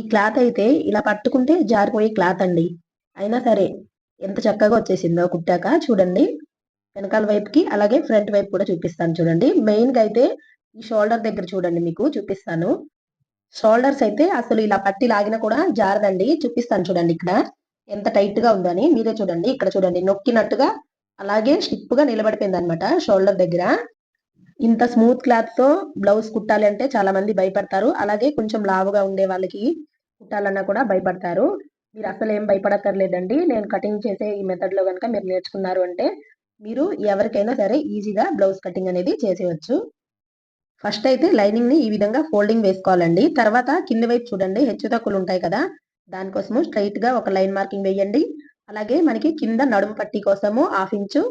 ఈ క్లాత్ అయితే ఇలా పట్టుకుంటే జారిపోయే క్లాత్ అండి. అయినా సరే ఎంత చక్కగా వచ్చేసిందో కుట్టాక చూడండి. వెనకాల వైపుకి అలాగే ఫ్రంట్ వైపు కూడా చూపిస్తాను చూడండి. మెయిన్గా అయితే ఈ షోల్డర్ దగ్గర చూడండి మీకు చూపిస్తాను. షోల్డర్స్ అయితే అసలు ఇలా పట్టి లాగినా కూడా జారదండి. చూపిస్తాను చూడండి ఇక్కడ ఎంత టైట్గా ఉందని. మీరే చూడండి. ఇక్కడ చూడండి నొక్కినట్టుగా అలాగే స్టిప్గా నిలబడిపోయింది అనమాట షోల్డర్ దగ్గర. ఇంత స్మూత్ క్లాత్తో బ్లౌజ్ కుట్టాలి అంటే చాలా మంది భయపడతారు. అలాగే కొంచెం లావుగా ఉండే వాళ్ళకి కుట్టాలన్నా కూడా భయపడతారు. మీరు అసలు ఏం భయపడక్కర్లేదండి. నేను కటింగ్ చేసే ఈ మెథడ్లో కనుక మీరు నేర్చుకున్నారు అంటే మీరు ఎవరికైనా సరే ఈజీగా బ్లౌజ్ కటింగ్ అనేది చేసేయచ్చు. ఫస్ట్ అయితే లైనింగ్ని ఈ విధంగా ఫోల్డింగ్ వేసుకోవాలండి. తర్వాత కింద వైపు చూడండి. హెచ్చు తక్కువలు ఉంటాయి కదా! దానికోసము స్ట్రైట్గా ఒక లైన్ మార్కింగ్ వేయండి. అలాగే మనకి కింద నడుము పట్టి కోసము హాఫ్ ఇంచు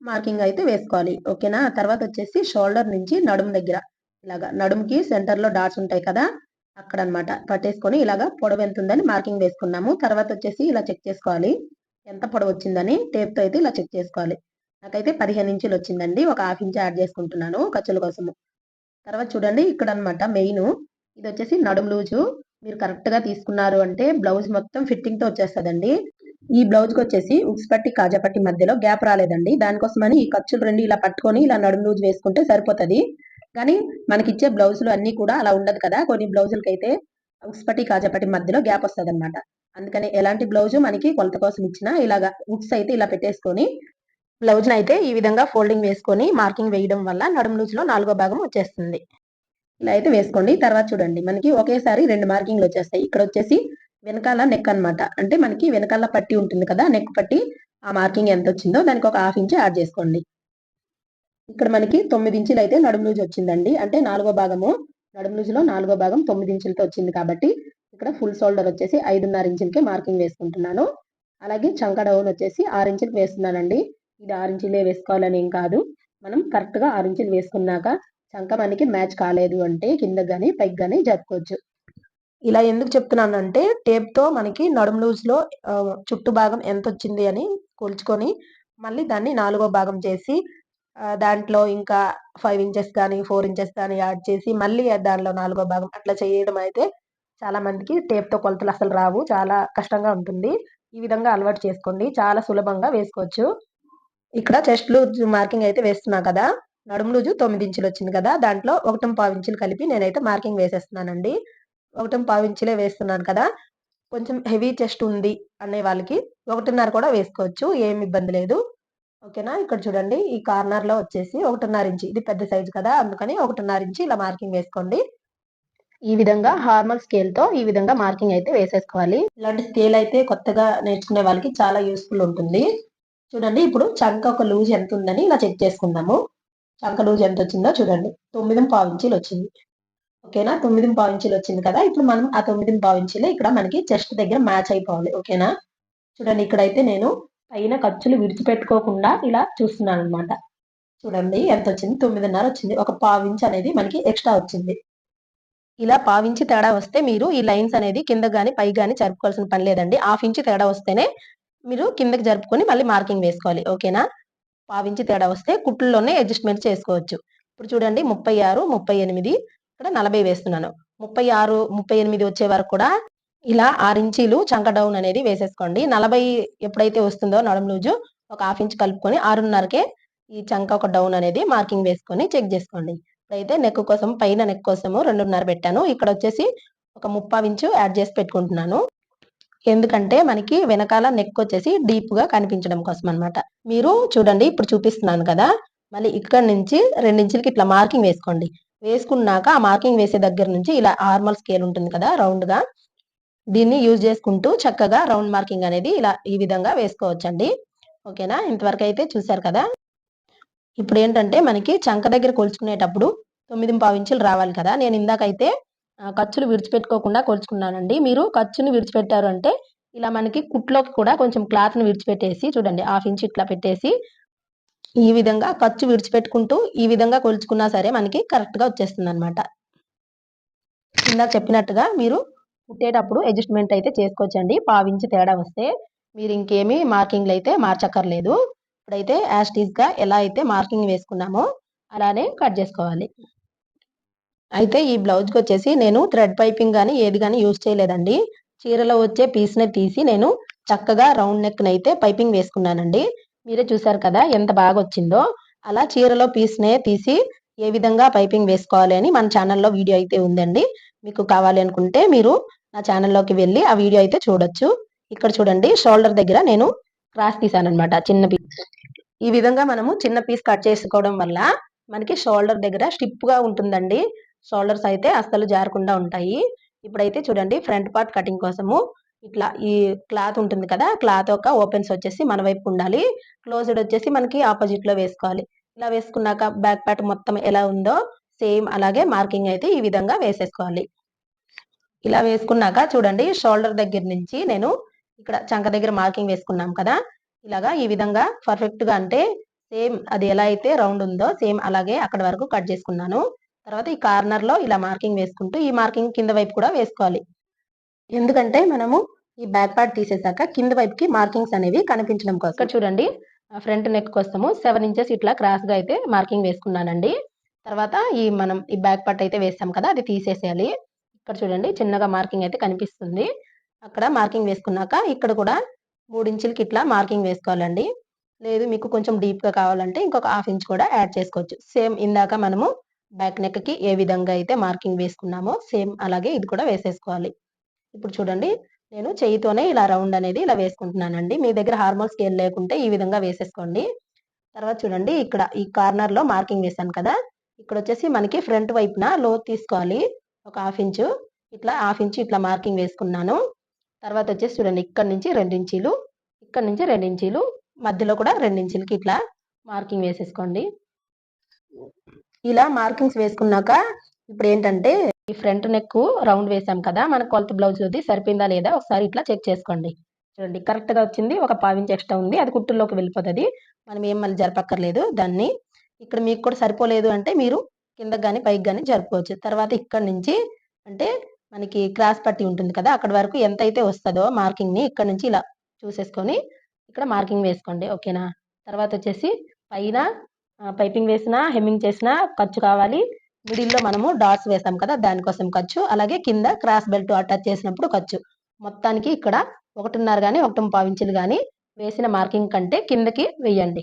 మార్కింగ్ అయితే వేసుకోవాలి. ఓకేనా? తర్వాత వచ్చేసి షోల్డర్ నుంచి నడుము దగ్గర ఇలాగా నడుముకి సెంటర్లో డాట్స్ ఉంటాయి కదా! అక్కడ అనమాట పట్టేసుకొని ఇలాగా పొడవు ఎంత ఉందని మార్కింగ్ వేసుకున్నాము. తర్వాత వచ్చేసి ఇలా చెక్ చేసుకోవాలి. ఎంత పొడవు వచ్చిందని టేప్తో అయితే ఇలా చెక్ చేసుకోవాలి. నాకైతే పదిహేను ఇంచులు వచ్చిందండి. ఒక హాఫ్ ఇంచ్ యాడ్ చేసుకుంటున్నాను ఖర్చుల కోసము. తర్వాత చూడండి ఇక్కడ అనమాట మెయిన్. ఇది వచ్చేసి నడుము లూజు. మీరు కరెక్ట్గా తీసుకున్నారు అంటే బ్లౌజ్ మొత్తం ఫిట్టింగ్తో వచ్చేస్తుందండి. ఈ బ్లౌజ్కి వచ్చేసి ఉక్స్ పట్టి కాజా పట్టి మధ్యలో గ్యాప్ రాలేదండి. దానికోసమని ఈ ఖర్చులు రెండు ఇలా పట్టుకొని ఇలా నడుము లూజ్ వేసుకుంటే సరిపోతుంది. కానీ మనకి ఇచ్చే బ్లౌజులు అన్ని కూడా అలా ఉండదు కదా. కొన్ని బ్లౌజులకి అయితే ఉక్స్పటి పట్టి మధ్యలో గ్యాప్ వస్తుంది అనమాట అందుకని ఎలాంటి బ్లౌజు మనకి కొలత కోసం ఇచ్చినా ఇలాగా ఉక్స్ అయితే ఇలా పెట్టేసుకొని బ్లౌజ్ అయితే ఈ విధంగా ఫోల్డింగ్ వేసుకొని మార్కింగ్ వేయడం వల్ల నడుము లూజ్లో నాలుగో భాగం వచ్చేస్తుంది. ఇలా అయితే వేసుకోండి. తర్వాత చూడండి. మనకి ఒకేసారి రెండు మార్కింగ్లు వచ్చేస్తాయి. ఇక్కడ వచ్చేసి వెనకాల నెక్ అన్నమాట. అంటే మనకి వెనకాల పట్టి ఉంటుంది కదా. నెక్ పట్టి ఆ మార్కింగ్ ఎంత వచ్చిందో దానికి ఒక హాఫ్ ఇంచ్ యాడ్ చేసుకోండి. ఇక్కడ మనకి తొమ్మిది ఇంచులు అయితే నడుము లూజ్ వచ్చిందండి. అంటే నాలుగో భాగము నడుము లూజ్లో నాలుగో భాగం తొమ్మిది ఇంచులతో వచ్చింది కాబట్టి ఇక్కడ ఫుల్ షోల్డర్ వచ్చేసి ఐదున్నర ఇంచులకే మార్కింగ్ వేసుకుంటున్నాను. అలాగే చంక డౌన్ వచ్చేసి ఆరు ఇంచులకు వేస్తున్నానండి. ఇది ఆరు ఇంచులే వేసుకోవాలని ఏం కాదు. మనం కరెక్ట్గా ఆరు ఇంచులు వేసుకున్నాక చంక మనకి మ్యాచ్ కాలేదు అంటే కింద గానీ పైకి గానీ జరుపుకోవచ్చు. ఇలా ఎందుకు చెప్తున్నాను అంటే టేప్తో మనకి నడుము లూజ్లో చుట్టూ భాగం ఎంత వచ్చింది అని కొలుచుకొని మళ్ళీ దాన్ని నాలుగో భాగం చేసి దాంట్లో ఇంకా ఫైవ్ ఇంచెస్ కానీ ఫోర్ ఇంచెస్ కానీ యాడ్ చేసి మళ్ళీ దానిలో నాలుగో భాగం అట్లా చేయడం అయితే చాలా మందికి టేప్తో కొలతలు అసలు రావు. చాలా కష్టంగా ఉంటుంది. ఈ విధంగా అలవాటు చేసుకోండి. చాలా సులభంగా వేసుకోవచ్చు. ఇక్కడ చెస్ట్ లూజ్ మార్కింగ్ అయితే వేస్తున్నా కదా. నడుము లూజు తొమ్మిది ఇంచులు వచ్చింది కదా. దాంట్లో ఒకటం పావు ఇంచులు కలిపి నేనైతే మార్కింగ్ వేసేస్తున్నానండి. ఒకటం పావు ఇంచులే వేస్తున్నాను కదా. కొంచెం హెవీ చెస్ట్ ఉంది అనే వాళ్ళకి ఒకటిన్నర కూడా వేసుకోవచ్చు. ఏం ఇబ్బంది లేదు. ఓకేనా? ఇక్కడ చూడండి ఈ కార్నర్లో వచ్చేసి ఒకటిన్నర ఇంచి. ఇది పెద్ద సైజు కదా అందుకని ఒకటిన్నర ఇంచి ఇలా మార్కింగ్ వేసుకోండి. ఈ విధంగా హార్మల్ స్కేల్తో ఈ విధంగా మార్కింగ్ అయితే వేసేసుకోవాలి. ఇలాంటి స్కేల్ అయితే కొత్తగా నేర్చుకునే వాళ్ళకి చాలా యూస్ఫుల్ ఉంటుంది. చూడండి ఇప్పుడు చంక ఒక లూజ్ ఎంత ఉందని ఇలా చెక్ చేసుకుందాము. చంక లూజ్ ఎంత వచ్చిందో చూడండి. తొమ్మిది పావు ఇంచీలు వచ్చింది. ఓకేనా? తొమ్మిది పావు ఇంచీలు వచ్చింది కదా ఇప్పుడు మనం ఆ తొమ్మిది పావు ఇంచీలే ఇక్కడ మనకి చెస్ట్ దగ్గర మ్యాచ్ అయిపోవాలి. ఓకేనా? చూడండి ఇక్కడైతే నేను పైన ఖర్చులు విడిచిపెట్టుకోకుండా ఇలా చూస్తున్నాను అనమాట చూడండి ఎంత వచ్చింది తొమ్మిదిన్నర వచ్చింది ఒక పావు అనేది మనకి ఎక్స్ట్రా వచ్చింది. ఇలా పావించి తేడా వస్తే మీరు ఈ లైన్స్ అనేది కింద గాని పై గాని జరుపుకోవాల్సిన పని లేదండి. హాఫ్ ఇంచ్ తేడా వస్తేనే మీరు కిందకి జరుపుకొని మళ్ళీ మార్కింగ్ వేసుకోవాలి. ఓకేనా? పావించి తేడా వస్తే కుట్లలోనే అడ్జస్ట్మెంట్ చేసుకోవచ్చు. ఇప్పుడు చూడండి ముప్పై ఆరు ముప్పై ఎనిమిది ఇక్కడ నలభై వేస్తున్నాను. ముప్పై ఆరు ముప్పై ఎనిమిది వచ్చే వరకు కూడా ఇలా ఆరు ఇంచీలు చంక డౌన్ అనేది వేసేసుకోండి. నలభై ఎప్పుడైతే వస్తుందో నడుము లూజు ఒక హాఫ్ ఇంచ్ కలుపుకొని ఆరున్నరకే ఈ చంక ఒక డౌన్ అనేది మార్కింగ్ వేసుకొని చెక్ చేసుకోండి. ఇప్పుడైతే నెక్ కోసం పైన నెక్ కోసము రెండున్నర పెట్టాను. ఇక్కడ వచ్చేసి ఒక ముప్పావు ఇంచు యాడ్ చేసి పెట్టుకుంటున్నాను. ఎందుకంటే మనకి వెనకాల నెక్ వచ్చేసి డీప్గా కనిపించడం కోసం అన్నమాట. మీరు చూడండి ఇప్పుడు చూపిస్తున్నాను కదా. మళ్ళీ ఇక్కడ నుంచి రెండించులకి ఇట్లా మార్కింగ్ వేసుకోండి. వేసుకున్నాక ఆ మార్కింగ్ వేసే దగ్గర నుంచి ఇలా ఆర్మల్ స్కేల్ ఉంటుంది కదా రౌండ్గా. దీన్ని యూజ్ చేసుకుంటూ చక్కగా రౌండ్ మార్కింగ్ అనేది ఇలా ఈ విధంగా వేసుకోవచ్చండి. ఓకేనా? ఇంతవరకు అయితే చూసారు కదా? ఇప్పుడు ఏంటంటే మనకి చంక దగ్గర కొలుచుకునేటప్పుడు తొమ్మిది పావు ఇంచులు రావాలి కదా? నేను ఇందాకైతే ఖర్చులు విడిచిపెట్టుకోకుండా కొలుచుకున్నానండి. మీరు ఖర్చుని విడిచిపెట్టారు అంటే ఇలా మనకి కుట్లోకి కూడా కొంచెం క్లాత్ని విడిచిపెట్టేసి చూడండి హాఫ్ ఇంచ్ ఇట్లా పెట్టేసి ఈ విధంగా ఖర్చు విడిచిపెట్టుకుంటూ ఈ విధంగా కొలుచుకున్నా సరే మనకి కరెక్ట్గా వచ్చేస్తుంది అనమాట ఇందాక చెప్పినట్టుగా మీరు కుట్టేటప్పుడు అడ్జస్ట్మెంట్ అయితే చేసుకోవచ్చండి. పావించి తేడా వస్తే మీరు ఇంకేమీ మార్కింగ్లు అయితే మార్చక్కర్లేదు. ఇప్పుడైతే యాస్టీస్గా ఎలా అయితే మార్కింగ్ వేసుకున్నామో అలానే కట్ చేసుకోవాలి. అయితే ఈ బ్లౌజ్కి వచ్చేసి నేను థ్రెడ్ పైపింగ్ కానీ ఏది కానీ యూజ్ చేయలేదండి. చీరలో వచ్చే పీస్ని తీసి నేను చక్కగా రౌండ్ నెక్ని అయితే పైపింగ్ వేసుకున్నానండి. మీరే చూసారు కదా ఎంత బాగా వచ్చిందో. అలా చీరలో పీస్నే తీసి ఏ విధంగా పైపింగ్ వేసుకోవాలి అని మన ఛానల్లో వీడియో అయితే ఉందండి. మీకు కావాలి అనుకుంటే మీరు నా ఛానల్లోకి వెళ్ళి ఆ వీడియో అయితే చూడొచ్చు. ఇక్కడ చూడండి షోల్డర్ దగ్గర నేను క్రాస్ తీసాను అనమాట చిన్న పీస్. ఈ విధంగా మనము చిన్న పీస్ కట్ చేసుకోవడం వల్ల మనకి షోల్డర్ దగ్గర స్టిప్గా ఉంటుందండి. షోల్డర్స్ అయితే అస్సలు జారకుండా ఉంటాయి. ఇప్పుడైతే చూడండి ఫ్రంట్ పార్ట్ కటింగ్ కోసము ఇట్లా ఈ క్లాత్ ఉంటుంది కదా క్లాత్ ఒక ఓపెన్స్ వచ్చేసి మన వైపు ఉండాలి. క్లోజ్డ్ వచ్చేసి మనకి ఆపోజిట్లో వేసుకోవాలి. ఇలా వేసుకున్నాక బ్యాక్ పార్ట్ మొత్తం ఎలా ఉందో సేమ్ అలాగే మార్కింగ్ అయితే ఈ విధంగా వేసేసుకోవాలి. ఇలా వేసుకున్నాక చూడండి షోల్డర్ దగ్గర నుంచి నేను ఇక్కడ చంక దగ్గర మార్కింగ్ వేసుకున్నాం కదా ఇలాగా ఈ విధంగా పర్ఫెక్ట్గా అంటే సేమ్ అది ఎలా అయితే రౌండ్ ఉందో సేమ్ అలాగే అక్కడ వరకు కట్ చేసుకున్నాను. తర్వాత ఈ కార్నర్లో ఇలా మార్కింగ్ వేసుకుంటూ ఈ మార్కింగ్ కింద వైపు కూడా వేసుకోవాలి. ఎందుకంటే మనము ఈ బ్యాక్ పార్ట్ తీసేసాక కింద వైపుకి మార్కింగ్స్ అనేవి కనిపించడం కోసం. చూడండి ఫ్రంట్ నెక్ కోసము సెవెన్ ఇంచెస్ ఇట్లా క్రాస్గా అయితే మార్కింగ్ వేసుకున్నానండి. తర్వాత ఈ మనం ఈ బ్యాక్ పార్ట్ అయితే వేస్తాం కదా అది తీసేసేయాలి. ఇక్కడ చూడండి చిన్నగా మార్కింగ్ అయితే కనిపిస్తుంది. అక్కడ మార్కింగ్ వేసుకున్నాక ఇక్కడ కూడా మూడు ఇంచులకి ఇట్లా మార్కింగ్ వేసుకోవాలండి. లేదు మీకు కొంచెం డీప్గా కావాలంటే ఇంకొక హాఫ్ ఇంచ్ కూడా యాడ్ చేసుకోవచ్చు. సేమ్ ఇందాక మనము బ్యాక్ నెక్కి ఏ విధంగా అయితే మార్కింగ్ వేసుకున్నామో సేమ్ అలాగే ఇది కూడా వేసేసుకోవాలి. ఇప్పుడు చూడండి నేను చేయితోనే ఇలా రౌండ్ అనేది ఇలా వేసుకుంటున్నానండి. మీ దగ్గర హార్మోన్ స్కేల్ లేకుంటే ఈ విధంగా వేసేసుకోండి. తర్వాత చూడండి ఇక్కడ ఈ కార్నర్లో మార్కింగ్ వేసాను కదా ఇక్కడ వచ్చేసి మనకి ఫ్రంట్ వైపున లో తీసుకోవాలి. ఒక హాఫ్ ఇంచు. ఇట్లా హాఫ్ ఇంచు ఇట్లా మార్కింగ్ వేసుకున్నాను. తర్వాత వచ్చేసి చూడండి ఇక్కడ నుంచి రెండు ఇంచీలు ఇక్కడ నుంచి రెండు ఇంచీలు మధ్యలో కూడా రెండు ఇట్లా మార్కింగ్ వేసేసుకోండి. ఇలా మార్కింగ్స్ వేసుకున్నాక ఇప్పుడు ఏంటంటే ఈ ఫ్రంట్ నెక్ రౌండ్ వేసాం కదా మన కొలత బ్లౌజ్ అది సరిపోయిందా లేదా ఒకసారి ఇట్లా చెక్ చేసుకోండి. చూడండి కరెక్ట్గా వచ్చింది ఒక పావించి ఎక్స్ట్రా ఉంది అది కుట్టుల్లోకి వెళ్ళిపోతుంది. మనం ఏం మళ్ళీ జరపక్కర్లేదు దాన్ని. ఇక్కడ మీకు కూడా సరిపోలేదు అంటే మీరు కిందకి కానీ పైకి కానీ జరుపుకోవచ్చు. తర్వాత ఇక్కడ నుంచి అంటే మనకి క్రాస్ పట్టి ఉంటుంది కదా అక్కడ వరకు ఎంత అయితే వస్తుందో మార్కింగ్ని ఇక్కడ నుంచి ఇలా చూసేసుకొని ఇక్కడ మార్కింగ్ వేసుకోండి. ఓకేనా తర్వాత వచ్చేసి పైన పైపింగ్ వేసినా హెమ్మింగ్ చేసిన ఖర్చు కావాలి. మిడిల్లో మనము డాట్స్ వేసాం కదా దానికోసం ఖర్చు. అలాగే కింద క్రాస్ బెల్ట్ అటాచ్ చేసినప్పుడు ఖర్చు. మొత్తానికి ఇక్కడ ఒకటిన్నర కానీ ఒకటి పావించులు కానీ వేసిన మార్కింగ్ కంటే కిందకి వెయ్యండి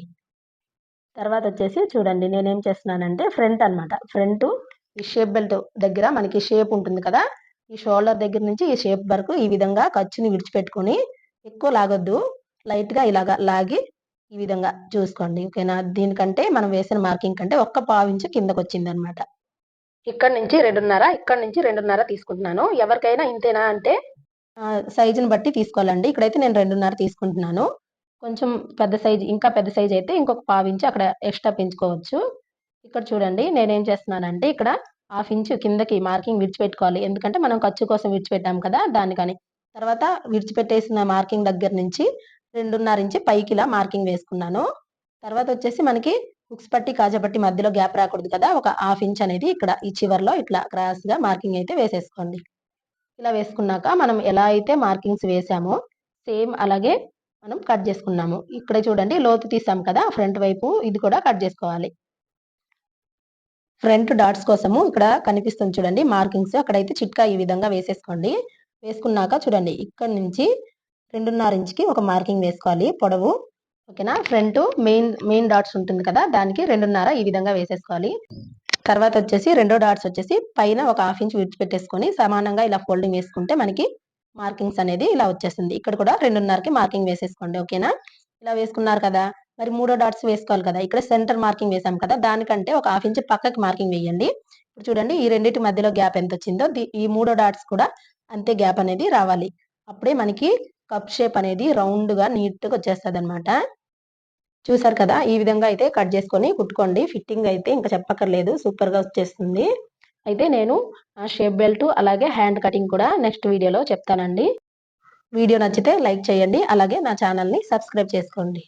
తర్వాత వచ్చేసి చూడండి నేనేం చేస్తున్నానంటే ఫ్రంట్ అనమాట ఫ్రంట్ ఈ షేప్ బెల్ట్ దగ్గర మనకి షేప్ ఉంటుంది కదా ఈ షోల్డర్ దగ్గర నుంచి ఈ షేప్ వరకు ఈ విధంగా ఖర్చుని విడిచిపెట్టుకొని ఎక్కువ లాగొద్దు. లైట్గా ఇలాగా లాగి ఈ విధంగా చూసుకోండి ఓకేనా? దీనికంటే మనం వేసిన మార్కింగ్ కంటే ఒక్క పావించు కిందకు వచ్చిందనమాట ఇక్కడ నుంచి రెండున్నర ఇక్కడ నుంచి రెండున్నర తీసుకుంటున్నాను. ఎవరికైనా ఇంతేనా అంటే సైజుని బట్టి తీసుకోవాలండి. ఇక్కడైతే నేను రెండున్నర తీసుకుంటున్నాను. కొంచెం పెద్ద సైజు ఇంకా పెద్ద సైజు అయితే ఇంకొక పావించి అక్కడ ఎక్స్ట్రా పెంచుకోవచ్చు. ఇక్కడ చూడండి నేనేం చేస్తున్నానంటే ఇక్కడ హాఫ్ ఇంచ్ కిందకి మార్కింగ్ విడిచిపెట్టుకోవాలి. ఎందుకంటే మనం ఖర్చు కోసం విడిచిపెట్టాం కదా దానికని. తర్వాత విడిచిపెట్టేసిన మార్కింగ్ దగ్గర నుంచి రెండున్నర ఇంచి పైకి ఇలా మార్కింగ్ వేసుకున్నాను. తర్వాత వచ్చేసి మనకి హుక్స్ పట్టి కాజపట్టి మధ్యలో గ్యాప్ రాకూడదు కదా. ఒక హాఫ్ ఇంచ్ అనేది ఇక్కడ ఈ చివర్లో ఇట్లా క్రాస్గా మార్కింగ్ అయితే వేసేసుకోండి. ఇలా వేసుకున్నాక మనం ఎలా అయితే మార్కింగ్స్ వేసామో సేమ్ అలాగే మనం కట్ చేసుకున్నాము. ఇక్కడ చూడండి లోతు తీసాం కదా ఫ్రంట్ వైపు ఇది కూడా కట్ చేసుకోవాలి. ఫ్రంట్ డాట్స్ కోసము ఇక్కడ కనిపిస్తుంది చూడండి మార్కింగ్స్ అక్కడైతే చిట్కా ఈ విధంగా వేసేసుకోండి. వేసుకున్నాక చూడండి ఇక్కడ నుంచి రెండున్నర ఇంచుకి ఒక మార్కింగ్ వేసుకోవాలి పొడవు. ఓకేనా? ఫ్రంట్ మెయిన్ మెయిన్ డాట్స్ ఉంటుంది కదా దానికి రెండున్నర ఈ విధంగా వేసేసుకోవాలి. తర్వాత వచ్చేసి రెండో డాట్స్ వచ్చేసి పైన ఒక హాఫ్ ఇంచ్ విడిచిపెట్టేసుకొని సమానంగా ఇలా ఫోల్డింగ్ వేసుకుంటే మనకి మార్కింగ్స్ అనేది ఇలా వచ్చేస్తుంది. ఇక్కడ కూడా రెండున్నరకి మార్కింగ్ వేసేసుకోండి. ఓకేనా? ఇలా వేసుకున్నారు కదా? మరి మూడో డాట్స్ వేసుకోవాలి కదా? ఇక్కడ సెంటర్ మార్కింగ్ వేసాం కదా? దానికంటే ఒక హాఫ్ ఇంచ్ పక్కకి మార్కింగ్ వేయండి. ఇప్పుడు చూడండి ఈ రెండింటి మధ్యలో గ్యాప్ ఎంత వచ్చిందో ఈ మూడో డాట్స్ కూడా అంతే గ్యాప్ అనేది రావాలి. అప్పుడే మనకి కప్ షేప్ అనేది రౌండ్గా నీట్గా వచ్చేస్తుంది అనమాట చూసారు కదా? ఈ విధంగా అయితే కట్ చేసుకొని కుట్టుకోండి. ఫిట్టింగ్ అయితే ఇంకా చెప్పక్కర్లేదు. సూపర్గా వచ్చేస్తుంది. అయితే నేను షేప్ బెల్ట్ అలాగే హ్యాండ్ కటింగ్ కూడా నెక్స్ట్ వీడియోలో చెప్తానండి. వీడియో నచ్చితే లైక్ చేయండి అలాగే నా ఛానల్ని సబ్స్క్రైబ్ చేసుకోండి.